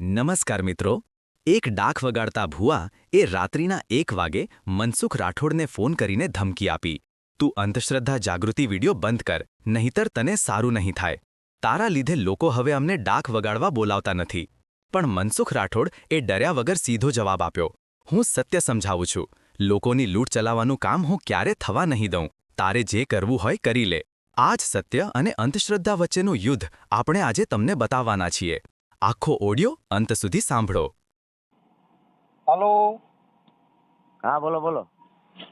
નમસ્કાર મિત્રો. એક ડાક વગાડતા ભુવા એ રાત્રિના એક વાગે મનસુખ રાઠોડને ફોન કરીને ધમકી આપી. તું અંધશ્રદ્ધા જાગૃતિ વીડિયો બંધ કર, નહીતર તને સારું નહીં થાય. તારા લીધે લોકો હવે અમને ડાક વગાડવા બોલાવતા નથી. પણ મનસુખ રાઠોડ એ ડર્યા વગર સીધો જવાબ આપ્યો. હું સત્ય સમજાવું છું. લોકોની લૂંટ ચલાવવાનું કામ હું ક્યારે થવા નહીં દઉં. તારે જે કરવું હોય કરી લે. આ જ સત્ય અને અંધશ્રદ્ધા વચ્ચેનું યુદ્ધ આપણે આજે તમને બતાવવાના છીએ. આખો ઓડિયો અંત સુધી સાંભળો. હાલો. હા બોલો બોલો.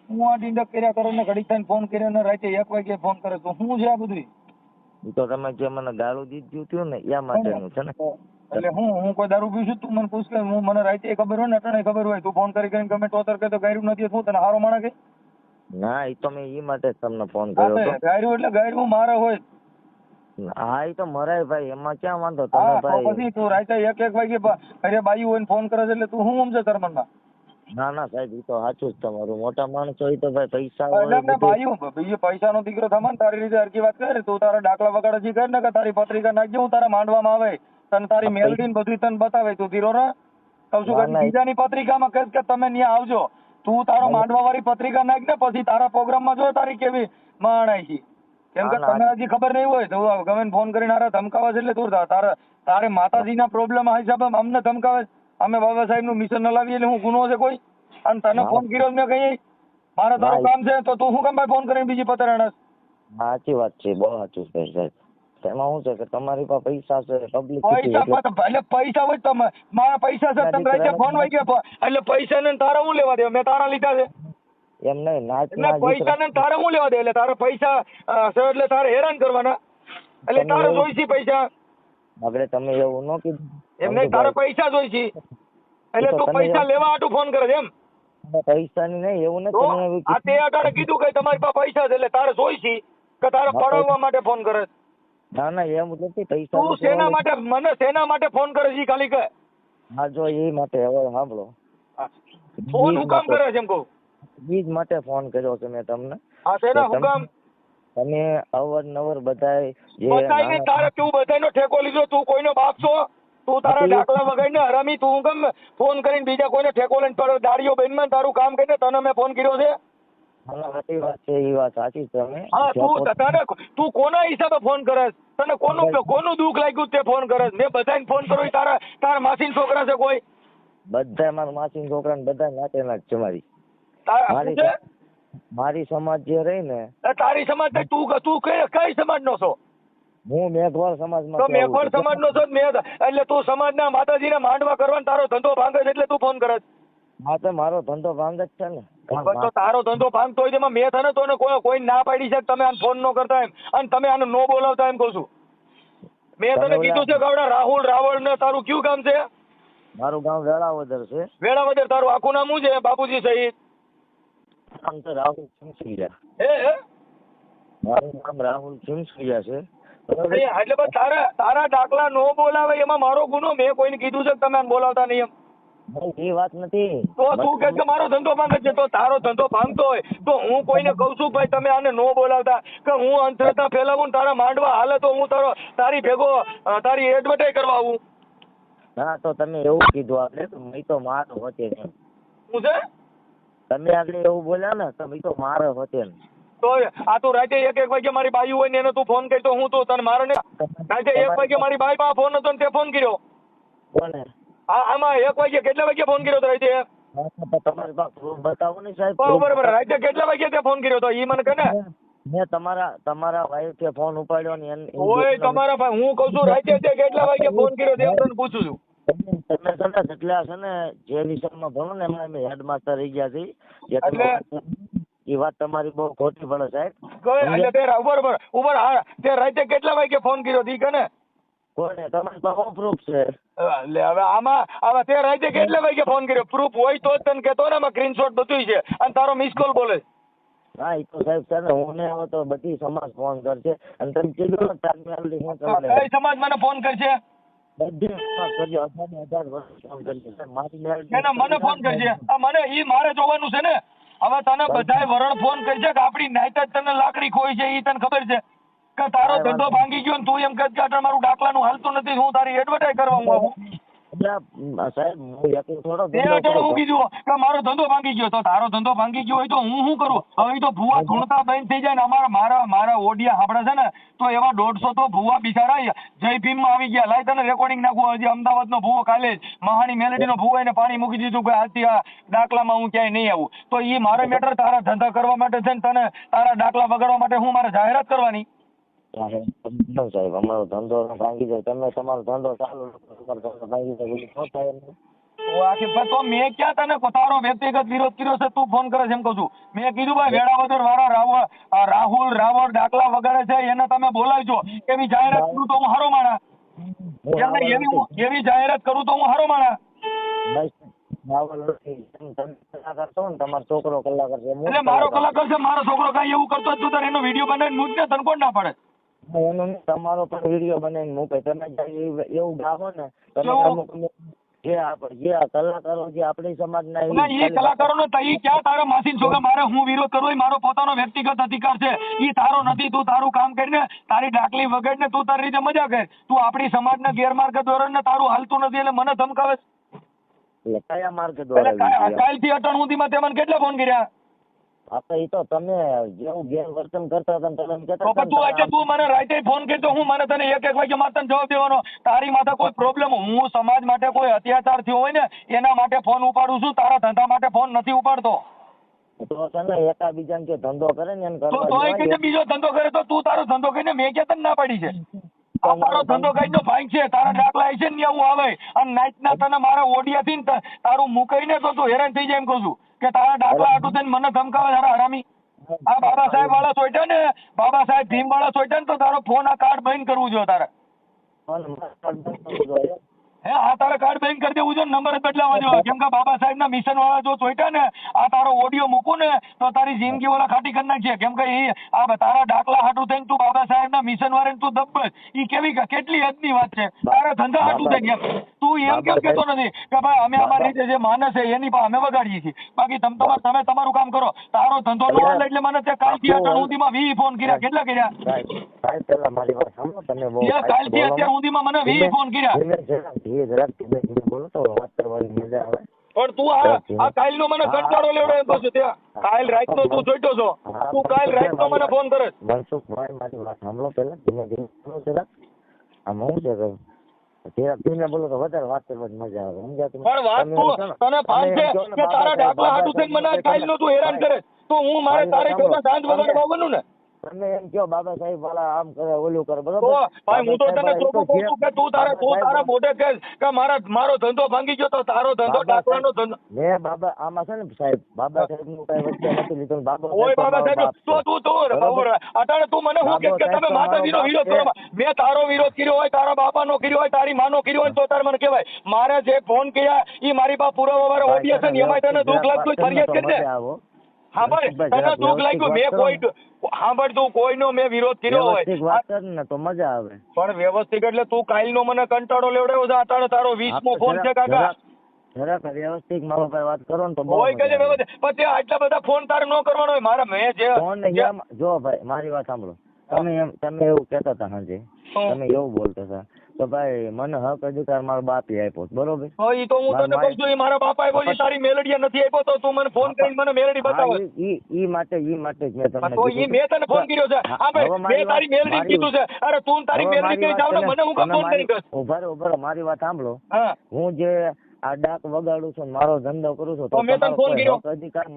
હું આ ડીંડક કર્યા કરો ને ઘડી થઈને ફોન કર્યો ને રાતે એક વાગે ફોન કરે તો શું છે આ બધું તો તમે જે મને ગાળું દીધું હતું ને એ માટેનું છે ને? એટલે હું હું કોઈ દારૂ પીવું છું તું મને પૂછ કે હું મને રાતે ખબર હોય ને અટાણે ખબર હોય. તું ફોન કરી કરીને ગમે ટોતર કે તો ગાયરું નથી હું તને હારો માણા કે? ના એ તો મેં એ માટે તમને ફોન કર્યો ગાયરું એટલે ગાયરું મારે હોય. હા એ તો મરાય ભાઈ એમાં ક્યાં વાંધો? તમે ભાઈ પછી તું રાતે એક એક વાગે અરે બાઈ હોય ફોન કરે છે એટલે તું શું સમજે તાર મનમાં ના ના સાહેબ એ તો સાચું જ તમારું. મોટા માણસ હોય તો ભાઈ પૈસા હોય ભાઈઓ બીજો દીકરો થમા ને તારી રીતે હરકી વાત કરે તું તારા ડાકલા વગાડે છે કર ને કે તારી પત્રિકા નાખજે હું તારા માંડવામાં આવે. તને તારી મેલડી ને બધું તને બતાવે તું ધીરો ને કઉ છું ના, કે ના. બીજાની પત્રિકામાં કહીશ કે તમે ત્યાં આવજો. તું તારો માંડવા વાળી પત્રિકા નાખ ને પછી તારા પ્રોગ્રામમાં જો તારી કેવી માણાઈ છે. કેમ કે. તને હજી ખબર નહીં હોય તો ગમે ફોન કરીને હારા ધમકાવે છે એટલે તું તારે તારે માતાજીના પ્રોબ્લેમ હિસાબે અમને ધમકાવે અમે બાબા સાહેબનું મિશન ન લાવીએ એટલે હું ગુનો છે કોઈ? અને તને ફોન કર્યો મેં કહીએ? મારે તારું કામ છે તો તું શું કામ ભાઈ ફોન કરીને બીજી પત્ર સાચી વાત છે બહુ સાચું છે સાહેબ. એમાં શું છે કે તમારી પાસે પૈસા છે પબ્લિક પૈસા એટલે પૈસા હોય તમે મારા પૈસા છે તમે ફોન વાગ્યો એટલે પૈસા ને તારા હું લેવા દે મેં તારા લીધા છે. એમ નહીં નાચ એટલે પૈસા ને તારે હું લેવા દે? એટલે તારે પૈસા એટલે તારે હેરાન કરવાના. એટલે તારે જોઈશે પૈસા. આપણે તમે એવું ન કીધું. એમ નહીં તારે પૈસા જોઈશે. એટલે તું પૈસા લેવા આટું ફોન કરે એમ. પૈસા ની નહીં એવું નથી આ તે અટાણે કીધું કે તમારી પાસે પૈસા છે એટલે તારે જોઈશે કે તારે પડાવવા માટે ફોન કરે. ના ના એમ નથી પૈસા તું શેના માટે મને શેના માટે ફોન કરે છે ખાલી કે? હા જો એ માટે હવે સાંભળો. ફોન હું કામ કરે છે એમ કહું? બીજ માટે ફોન કર્યો છે મેં તમને. હા શેના હુકમ? તમે- તમે બધાય જે બધાય ને તારે તું બધાયનો ઠેકો લીધો તું કોઈનો બાપ છો? તું તારા ડાકલા વગાડીને હરામી તું કેમ ફોન કરીને બીજા કોઈને ઠેકો લઈને તારો દાડીઓ બેનમાં તારું કામ કરીને તને મેં ફોન કર્યો છે? સાચી વાત છે એ વાત સાચી છે તમે. હા તું તને તું કોના હિસાબે ફોન કરે તને કોનું કોનું દુઃખ લાગ્યું તે ફોન કરે? મેં બધાને ફોન કર્યો તારા તારા માસીન છોકરા છે કોઈ? બધા મારા માસી છોકરા બધા નાતેના જ છે મારી. મારી સમાજ જે રહી ને તારી સમાજ તું તું કઈ સમાજ નો છો? હું મેઘવાળ સમાજમાં મેઘવાળ સમાજ નો છો? ને મેં એટલે તું સમાજના માતાજીને માંડવા કરવાનો તારો ધંધો ભાંગે છે એટલે તું ફોન કરે. હા તો મારો ધંધો ભાંગ જ છે ને. તો તારો ધંધો ભાંગતો હોય તેમાં મેં તને તો કોઈ કોઈ ના પાડી છે તમે આને ફોન ન કરતા એમ? અને તમે આને નો બોલાવતા એમ કહું છું. મેં તને કીધું છે કે રાહુલ રાવળ ને તારું કયું કામ છે? મારું ગામ વેળાવદર છે. વેળાવદર તારું આખું નામ શું છે? બાપુજી સહિત? નામ તો રાહુલ હે મારું નામ રાહુલ ચિમસુરિયા છે. એટલે બસ તારા તારા દાખલા નો બોલાવે એમાં મારો ગુનો મેં કોઈને કીધું છે તમે બોલાવતા નહીં એમ. એ વાત નથી. તો તું કે મારો ધંધો ભાંગે છે તો તારો ધંધો ભાંગતો હોય. તો હું કોઈને કહું છું ભાઈ તમે આને નો બોલાવતા કે હું અંધશ્રદ્ધા ફેલાવું તારા માંડવા હાલે તો હું તારો તારી ભેગો તારી એડવર્ટાઈઝ કરવા આવું. ના તો તમે એવું કીધું આપણે મેં તો મારો હોતે હું છે? તમે આગળ એવું બોલ્યા ને તમે તો મારે હોતે તો આ તો રાતે એક એક વાગે મારી બાઈ હોય ને એને તું ફોન કરી તો હું તો તને મારે ને રાતે એક વાગે મારી બાઈ પાસે ફોન હતો ને તે ફોન કર્યો. કોને? આ આમાં એક વાગે કેટલા વાગે ફોન કર્યો તો રાતે? તમારી પાસે બતાવો ને સાહેબ બરોબર રાતે કેટલા વાગે તે ફોન કર્યો તો? ઈ મને કહે ને. મેં તમારા તમારા વાઈફે ફોન ઉપાડ્યો ને ઓય તમારા ભાઈ હું કહું છું રાતે તે કેટલા વાગે ફોન કર્યો તે તને પૂછું છું. તમે તમે જેટલા છે ને જે વિષયમાં ભણો ને એમાં અમે હેડમાસ્ટર રહી ગયા છીએ. એ વાત તમારી બહુ ખોટી પડે સાહેબ. એટલે ઉભર ઉભર ઉભર હા તે રાતે કેટલા વાગે ફોન કર્યો તી કે ને કોને? તમારી પાસે પ્રૂફ છે? એટલે હવે આમાં હવે તે રાતે કેટલા વાગે ફોન કર્યો? પ્રૂફ હોય તો જ તને કહેતો ને એમાં સ્ક્રીનશોટ બધું છે. અને તારો મિસ કોલ બોલે હા એ તો સાહેબ છે ને હું ને હવે તો બધી સમાજ ફોન કરશે. અને તમે કીધું ને કઈ સમાજ મને ફોન કરશે? કરજો ને મને ફોન કરજે. આ મને ઈ મારે જોવાનું છે ને. હવે તને બધાય વરણ ફોન કરશે કે આપડી નાઈટ જ તને લાકડી ખોઈ છે ઈ તને ખબર છે? કે તારો ધંધો ભાંગી ગયો ને તું એમ કહે કે આટલા મારું ડાકલાનું હાલતું નથી હું તારી એડવર્ટાઈઝ કરવા હું આવું સાહેબ હું એકલો થોડો તે ધંધો હું કીધું કે મારો ધંધો ભાંગી ગયો તો તારો ધંધો ભાંગી ગયો હોય તો હું શું કરું? હવે તો ભૂવા ધૂણતા બંધ થઈ જાય ને અમારા મારા મારા ઓડિયા સાંભળે છે ને તો એવા દોઢસો તો ભૂવા બિચારા જય ભીમમાં આવી ગયા. લાય તને રેકોર્ડિંગ નાખવું હજી અમદાવાદનો ભૂવો કાલે જ. મહાણી મેલેડીનો ભૂવો એને પાણી મૂકી દીધું કે આજથી આ દાખલામાં હું ક્યાંય નહીં આવું. તો ઈ મારે મેટર તારા ધંધા કરવા માટે છે ને તને તારા દાખલા વગાડવા માટે હું મારે જાહેરાત કરવાની? સાહેબ અમારો ધંધો ભાંગી જાય. તમે તમારો ધંધો ચાલુ તમારો ધંધો ભાંગી જાય બીજું શું થાય આખી તો મેં ક્યાં તને તારો વ્યક્તિગત વિરોધ કર્યો છે તું ફોન કરે છે એમ કહું છું. મેં કીધું ભાઈ વેળાવદર વાળા રાવળ રાહુલ રાવળ દાખલા વગાડે છે એને તમે બોલાવજો. એવી જાહેરાત કરું તો હું હારો માણા એવી એવી જાહેરાત કરું તો હું હારો માણા છોકરો કલાકાર છે મારો કલાકાર. કલાકાર છે મારો છોકરો કઈ એવું કરતો જ તું તારે એનો વીડિયો બનાવીને મૂકજે તને કોણ ના પડે? એનો નહીં, તમારો પણ વીડિયો બનાવીને મૂકે. તમે એવું- ગાવો ને તમે અમુક જે જે કલાકારો જે આપણી સમાજના ના એ કલાકારોનો તો ઈ ક્યાં તારા માસીન છોકરા મારે હું વિરોધ કરવો એ મારો પોતાનો વ્યક્તિગત અધિકાર છે. ઈ તારો નથી તું તારું કામ કરીને તારી ડાકલી ને તું તારી રીતે મજા કર. તું આપણી સમાજના ગેરમાર્ગ દોરણને તારું હાલતું નથી એટલે મને ધમકાવે. એટલે કયા માર્ગ છે? કાલથી અટણ સુધીમાં તે મને કેટલા ફોન કર્યા? આપણે એ તો તમે જેવું ગેરવર્તન કરતા હતા તમે કહેતા તો તું ને એટલે તું મને ફોન કરતો હું મને તને એક એક વાગ્યે માત્ર જવાબ દેવાનો. તારી માથે કોઈ પ્રોબ્લેમ હું સમાજ માટે કોઈ અત્યાચાર થયો હોય ને એના માટે ફોન ઉપાડું છું તારા ધંધા માટે ફોન નથી ઉપાડતો. તો ને ધંધો કરે ને એમ તો કરવા કે બીજો ધંધો કરે તો તું તારો ધંધો કરીને મેં કે તને ના પાડી છે? તારો ધંધો કઈ ફાઈન છે તારા ડાકલા છે ને આવું આવે. અને નાઈટ ના તને મારા ઓડિયા થી તારું તારું મુકાઈને તો તું હેરાન થઈ જાય એમ કહું છું. કે તારા ડાકલા આટું થઈને મને ધમકાવે તારા હરામી. આ બાબા સાહેબ વાળા સોઈટા ને બાબા સાહેબ ભીમ વાળા સોઈટા ને તો તારો ફોન આ કાર્ડ બંધ કરવું જોઈએ તારે. હે આ તારા કાર્ડ બેન કરી દેવું જોઈએ નંબર બદલાવા જોઈએ કેમ કે બાબા સાહેબ ના મિશન વાળા જો ચોઈટા ને આ તારો ઓડિયો મૂકું ને તો તારી જિંદગી વાળા ખાટી કરી નાખશે કેમ કે એ આ તારા દાખલા હાટું થઈને તું બાબા સાહેબ ના મિશન વાળા તું દબ્બજ એ કેવી કેટલી હદની વાત છે? તારા ધંધા હાટું થઈ ગયા. તું એમ કેમ કેતો નથી કે ભાઈ અમે અમારી રીતે જે માનસ છે એની પાસે અમે વગાડીએ છીએ. બાકી તમ તમાર તમે તમારું કામ કરો. તારો ધંધો નો એટલે મને તે કાલથી અટણ સુધીમાં વી ફોન કર્યા. કેટલા કર્યા? સાહેબ પેલા મારી વાત સાંભળો તમે. અત્યાર સુધીમાં મને વી ફોન કર્યા. ધીરે જરાક ધીમે ધીમે બોલો તો વાત કરવાની મજા આવે. પણ તું આ આ કાલ નો મને કંટાળો લેવડો એમ પછી ત્યાં. કાલ રાત નો તું જોઈતો છો. તું કાલ રાત નો મને ફોન કરે મનસુખભાઈ મારી વાત સાંભળો પેલા ધીમે ધીમે બોલો જરાક. આમાં હું છે કે જરાક ધીમે બોલો તો વધારે વાત કરવાની મજા આવે. સમજ્યા તમે? પણ વાત તું તને ભાન છે કે તારા ડાકલા હાટુ થઈને મને કાલ નો તું હેરાન કરે તો હું મારે તારે વાત સાંજ. વગાડવા આવવાનું ને? તમે એમ કયો બાબા સાહેબ વાળા આમ કરે ઓલું કરે બરોબર ભાઈ હું તો તને ચોખ્ખું કહું છું કે તું તારા તું તારા મોઢે કે કે મારા મારો ધંધો ભાંગી ગયો તો તારો ધંધો ડાકવાનો ધંધો મે બાબા આમાં છે ને સાહેબ બાબા સાહેબનું કઈ વચ્ચે નથી લીધું બાબા ઓય બાબા સાહેબ તો તું તું બરોબર? અટાણે તું મને શું કે કે તમે માતાજીનો વિરોધ કરો મેં તારો વિરોધ કર્યો હોય તારા બાપાનો કર્યો હોય તારી માનો કર્યો હોય તો તારે મને કહેવાય મારે જે ફોન કર્યા ઈ મારી પાસે પુરાવા વાળા ભાઈ, ઓડિયો છે ને એમાં તને દુઃખ લાગતું ફરિયાદ કરી દે મજા હા ભાઈ મનસુખભાઈ, તને દુઃખ લાગ્યું મેં કોઈ તું કોઈનો મેં વિરોધ કર્યો હોય. વાત કર ને તો મજા આવે. પણ વ્યવસ્થિત એટલે તું કાલનો મને કંટાળો લેવડાવ્યો છે અટાણે તારો વીસમો આપણે ફોન છે કાકા. જરાક- વ્યવસ્થિત મારા વાત કરો ને તો બહુ હોય કે વ્યવસ્થિત? પણ ત્યાં આટલા બધા ફોન તારે નો કરવાનો હોય. મારા મેં જે ફોન ભાઈ મારી વાત સાંભળો. તમે એમ તમે એવું કહેતા હતા હાજી. તમે એવું બોલતા હતા. તો ભાઈ મને હક અધિકાર મારો બાપે આપ્યો બરોબર? હા, ઈ તો હું તને કહું છું ઈ મારા બાપા બોલી તારી મેલડીયા નથી આપ્યો તો તું મને ફોન કરીને મને મેલડી બતાવ. ઈ- ઈ માટે ઈ માટે જ મેં તમને તો ઈ મેં તને ફોન કર્યો છે. હા, ભાઈ મેં તારી મેલડી કીધું છે. અરે તું તારી મેલડી કઈ જાવ ને મને હું કામ ફોન કરી કર ઊભા ઊભા મારી વાત સાંભળો. હું જે આ ડાક વગાડું છું મારો ધંધો કરું છું તો મેં તને ફોન કર્યો.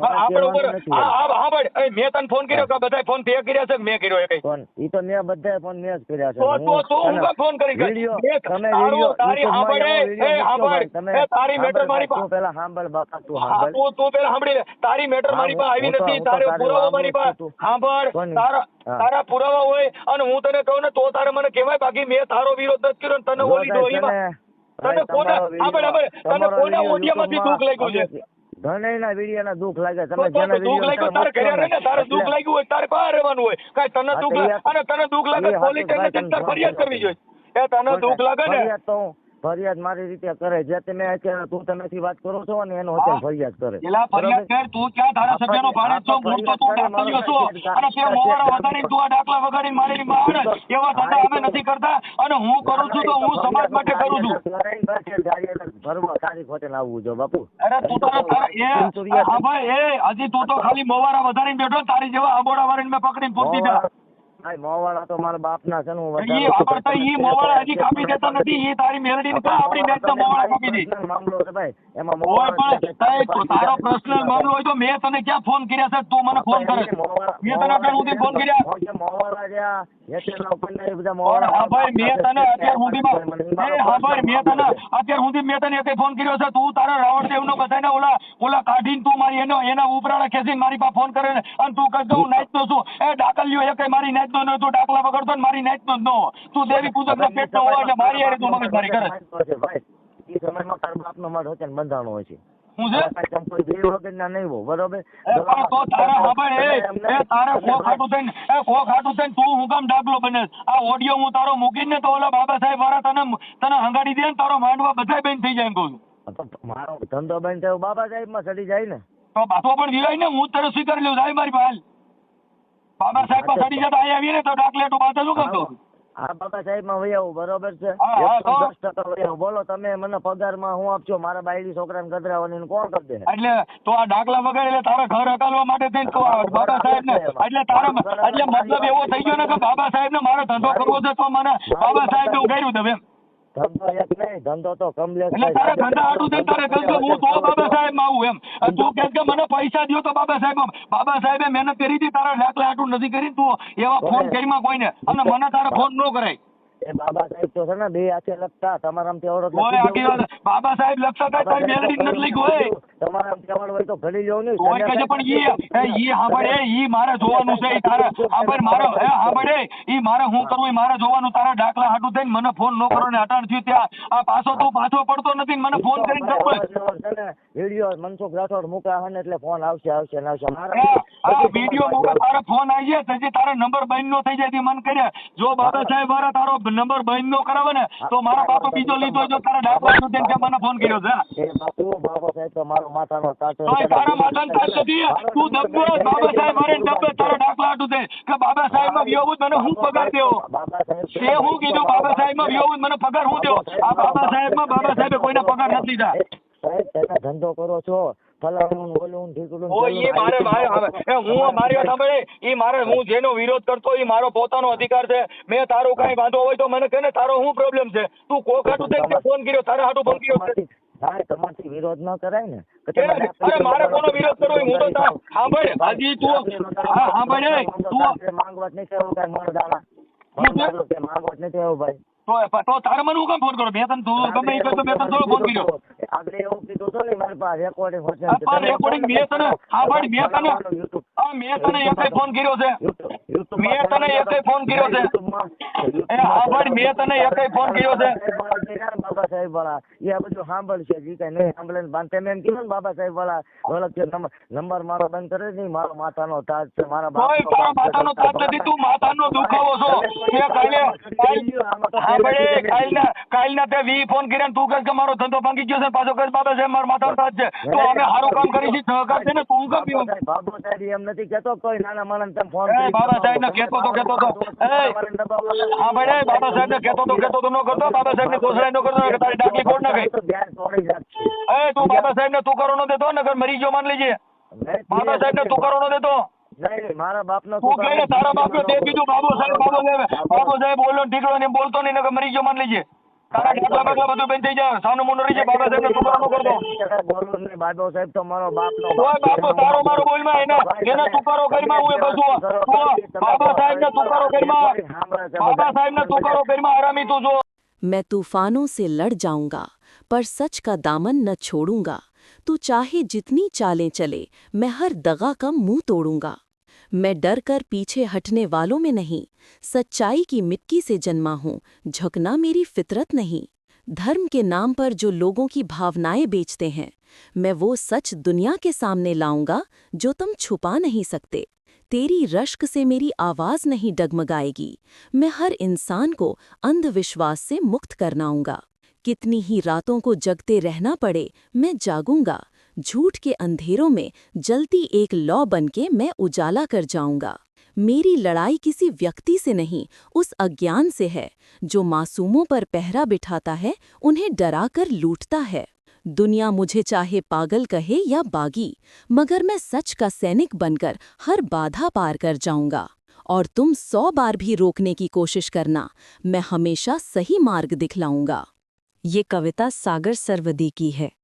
આપણે ઉપર હા ભાઈ મેં તને ફોન કર્યો કે બધાય ફોન તે કર્યા છે મેં કર્યો એ ફોન ઈ તો મેં બધાય ફોન મેં જ કર્યા છે. તો તો હું- ફોન કરી કર તમે વિડિયો તારી સાંભળ. એ વીડિયો સાંભળ. તમે એ તારી મેટર મારી પાસે તું પેલા સાંભળ બાપા તું સાંભળ. તું તું પહેલા સાંભળી. તારી મેટર મારી પાસે આવી નથી. તારે પુરાવા મારી પાસે સાંભળ. તારા તારા પુરાવા હોય અને હું તને કહું ને તો તારે મને કહેવાય બાકી મેં તારો વિરોધ નથી કર્યો ને તને ઓલી ડોહીમાં તને- તને કોના- તમારો બરાબર. તને કોના ઓડિયામાંથી દુઃખ લાગ્યું છે? YouTube માં દુઃખ લાગે તમે જેના દુઃખ લાગ્યું તારે ઘરે રહે ને તારે દુઃખ લાગ્યું હોય તારે બહાર રહેવાનું હોય? કાઈ તને દુઃખ લાગે? અને તને દુઃખ લાગે પોલીસ સ્ટેશન ફરિયાદ કરવી જોઈએ. એ તને દુઃખ લાગે ને? ફરિયાદ મારી રીતે કરે. જે તમે અત્યારે તું તમેથી વાત કરો છો ને એનો અત્યારે ફરિયાદ કરે. એલા ફરિયાદ કર તું ક્યાં ધારાસભ્યનો ભાણેજ છો? હું તો તું ડાકલિયો છો? અને તે મોવાળા વગાડીને તું આ ડાકલા વગાડીને મારી મારે. એવા ધંધા અમે નથી કરતા. અને હું કરું છું તો હું સમાજ માટે કરું છું. ભરવા તારી હોટેલ આવવું જો બાપુ. અરે તું તારા તારા એ હા ભાઈ એ હજી તું તો ખાલી મોવારા વધારીને બેઠો તારી જેવા આબોડા વાળીને મેં પકડીને પૂરતી દીધા. ભાઈ મોવાળા તો મારા બાપના છે ને હું ઈ વાપરતા ઈ મોવાળા હજી કાપી દેતા નથી ઈ તારી મેલડીને કા આપણી મેચના મોવાળા કાપી દે. મામલો છે ભાઈ. એમાં મોવાળા પણ તો તારો પર્સનલ મામલો હોય તો મેં તને ક્યાં ફોન કર્યા છે તું મને ફોન કરે. મેં તને અત્યાર સુધી ફોન કર્યા. મોવાળા ગયા આ ઉપરના બધા મોવાળા હા ભાઈ મેં તને અત્યાર સુધીમાં એ હા ભાઈ મેં તને અત્યાર સુધી મેં તને એકે ફોન કર્યો છે. તું તારા રાવણદેવનો બધાને ઓલા ઓલા કાઢીને તું મારી એનો એના ઉપરાળા ખેંચીને મારી પાસે ફોન કરે ને. અને તું કહે હું નાચતો છું. એ ડાકલિયો એકે મારી નાચતો ન તું ડાકલા વગરતો ને મારી નાચતો જ નો તું દેવી પૂજક ના પેટનો હોય એટલે મારી હારે તું મગજમારી કરે છે. ભાઈ એ સમયમાં બાપ નો મઢ હોય ને બંધાણો હોય છે. હું છે? તારા કાંઈ કોઈ દેવ નહીં હો બરોબર? પણ તો તારા સાંભળ એ એ તારે ખોખ હાટું થઈને એ ખોખ હાટું થઈને તું હું કામ ડાકલો બને આ ઓડિયો હું તારો મૂકીને તો ઓલા બાબા સાહેબ વાળા તને તને હંગાડી દે ને તારો માંડવા બધાય બેન થઈ જાય એમ કહું છું. તો મારો ધંધો બંધ થયો બાબા સાહેબમાં ચડી જાય ને. તો પાછો પણ જીવાય ને હું તરફ તને સ્વીકારી લઉં સાહેબ મારી પાસે બાબા સાહેબમાં ચડી જતા આવીએ ને તો ડાકલેટો બાતે શું કરતો હા બાબા સાહેબમાં વૈયાવું બરોબર છે? તો? દસ ટકા વૈયાવું બોલો તમે મને પગારમાં હું આપજો? મારા બાયડી ગધરાવાની ને કોણ કરી દે એટલે તો આ ડાકલા વગર એટલે તારા ઘર હકાલવા માટે થઈને તો બાબા સાહેબ ને એટલે તારા એટલે મતલબ એવો થઈ ગયો ને કે બાબા સાહેબ ને મારે ધંધો કરવો છે તો મને બાબા સાહેબ ને ઉગાડ્યું તમે એમ. ધંધો એક નહીં ધંધો તો કમલેશ એટલે ધંધા હાટું થઈને તારે કે હું તો બાબા સાહેબમાં આવું એમ. તું કહે કે મને પૈસા દ્યો તો બાબા સાહેબ બાબા સાહેબે મહેનત કરી હતી તારા દાખલા હાટું નથી કરી તું એવા ફોન કરીમાં કોઈને? અને મને તારા ફોન નો કરાય. એ બાબા સાહેબ તો છે ને બે હાથે લખતા તમારામાંથી બાબા સાહેબ લખતા મેલડી નથી લખ્યું હોય તમારામાંથી આવડ હોય તો ભણી લ્યો ને. કોઈ કહે પણ ઈ ઈ હાંભળે ઈ મારે જોવાનું છે ઈ તારે હાંભળ મારે હે હાંભળે ઈ મારે હું કરું ઈ મારે જોવાનું તારા ડાકલા હાટું થઈને મને ફોન નો કરો ને અટાણ થયું ત્યાં. આ પાછો તું પાછો પડતો નથી મને ફોન કરીને કહે વિડિયો મનસુખ રાઠોડ મુકા હે એટલે ફોન આવશે આવશે ને આવશે. મારા આ વિડિયો મુકા તારા ફોન આવી જાય પછી તારા નંબર બંધ નો થઈ જાય તે મન કરે. જો બાબા સાહેબ મારા તારો નંબર બંધ નો કરાવે ને તો મારા બાપા બીજો લીધો જો તારા ડાકલા હાટું થઈને મને ફોન કર્યો છે એ બાપુ બાબા સાહેબ તો મારો માથાનો કાટો તારા માથાનો કાટો નથી. તું દબ્બો બાબા સાહેબ મારે ડબ્બે તારો દાખલા હાટું દે. કે બાબા સાહેબમાં વિયોગ મને હું પગાર દેવો? તે હું કીધું બાબા સાહેબમાં વિયોગ મને પગાર હું દેવો? આ બાબા સાહેબમાં બાબા સાહેબે કોઈને પગાર નથી લીધા. સાહેબ તમે ધંધો કરો છો. ફલાણું ઓલું ઢીકડું ઓ ઈ મારે મારે હવે. એ હું મારી વાત સાંભળે? ઈ મારે હું જેનો વિરોધ કરતો એ મારો પોતાનો અધિકાર છે. મેં તારું કાંઈ વાંધો હોય તો મને કહે ને તારો શું પ્રોબ્લેમ છે? તું કોકાટું થઈ ફોન કર્યો તારા હાટું ફોન કર્યો. છે હા તમારથી વિરોધ ન કરાય ને અરે મારે કોનો વિરોધ કરવો? હું તો સાંભળ હજી તું હા સાંભળ તું માંગવત નહીં આવ્યું કાંઈ મળદાણા. શું છે? મળદાણું કે માંગવા જ નથી આવ્યું ભાઈ તો તો તારે મને હું કેમ ફોન કરો બે તને તું ગમે એ કહ્યું મેં તને થોડો ફોન કર્યો આગળ એવું કીધું હતું ને મારી પાસે રેકોર્ડિંગ હોય છે. રેકોર્ડિંગ મેં તને હા ભાઈ મેં તને હા મેં તને એકેય ફોન કર્યો છે. YouTube, YouTube મેં તને એકેય ફોન કર્યો છે. એ હા ભાઈ મેં તને એકેય ફોન કર્યો છે. બાબા સાહેબ વાળા એ આ બધું સાંભળશે જી કઈ નહીં સાંભળે ને બાંધતે એમ કીધું ને બાબા સાહેબ વાળા ઓલા કે નંબર મારો બંધ કરે નહીં મારો માથાનો તાજ છે મારા કોઈ તારા માથાનો તાત નથી તું માથાનો દુખાવો છો. તે કાલે કાલ- કાલના કાલના તે વી ફોન કર્યા તું કહે કે મારો ધંધો ભાંગી ગયો છે પાછો કહે બાબા સાહેબ મારો માથા તાત છે. તો અમે સારું કામ કરી છે સહકાર છે ને તું પીવું. બાબુ સાહેબ એમ નથી કેતો કોઈ નાના માણસ તમે ફોન એ બાબા સાહેબ ને કેતો તો કેતો તો. હા ભાઈ બાબા સાહેબ ને કેતો તો કેતો તો ન કરતો. બાબા સાહેબ ને ઘોષણા ન કરતો કે તારી ડાકલી ના નાખે. એ તું બાબા સાહેબ ને તું કરો ન દેતો નગર મરી ગયો માન લેજે. બાબા સાહેબ ને તું કરો ન દેતો. મારા બાપ નો તું કહે તારા બાપ નો તે બાબુ સાહેબ બાબુ સાહેબ. બાબુ સાહેબ બોલો ને ને બોલતો નહીં નકર મરી ગયો માન લેજે. તારા ડાકલા બાકલા બધું બંધ થઈ જાય સાનું મુંડો રહી જાય બાબા સાહેબ ને તું કરો ન કરતો બોલું નહીં બાબો સાહેબ તો મારો બાપ નો ઓય બાપો તારો મારો બોલમાં એને એને તુકારો કરીમાં હું એ બધું તું બાબા સાહેબ ને તુકારો કરીમાં બાબા સાહેબ ને તુકારો કરીમાં આરામી તું જો मैं तूफानों से लड़ जाऊंगा पर सच का दामन न छोड़ूंगा तू चाहे जितनी चालें चले मैं हर दगा का मुंह तोड़ूंगा मैं डर कर पीछे हटने वालों में नहीं, सच्चाई की मिट्टी से जन्मा हूँ, झुकना मेरी फितरत नहीं। धर्म के नाम पर जो लोगों की भावनाएँ बेचते हैं, मैं वो सच दुनिया के सामने लाऊँगा, जो तुम छुपा नहीं सकते। तेरी रश्क से मेरी आवाज़ नहीं डगमगाएगी। मैं हर इंसान को अंधविश्वास से मुक्त करनाऊँगा कितनी ही रातों को जगते रहना पड़े, मैं जागूँगा। झूठ के अंधेरों में जलती एक लौ बनके मैं उजाला कर जाऊँगा। मेरी लड़ाई किसी व्यक्ति से नहीं, उस अज्ञान से है, जो मासूमों पर पहरा बिठाता है, उन्हें डराकर लूटता है। दुनिया मुझे चाहे पागल कहे या बागी, मगर मैं सच का सैनिक बनकर हर बाधा पार कर जाऊँगा। और तुम सौ बार भी रोकने की कोशिश करना, मैं हमेशा सही मार्ग दिखलाऊँगा। ये कविता सागर सरवदी की है।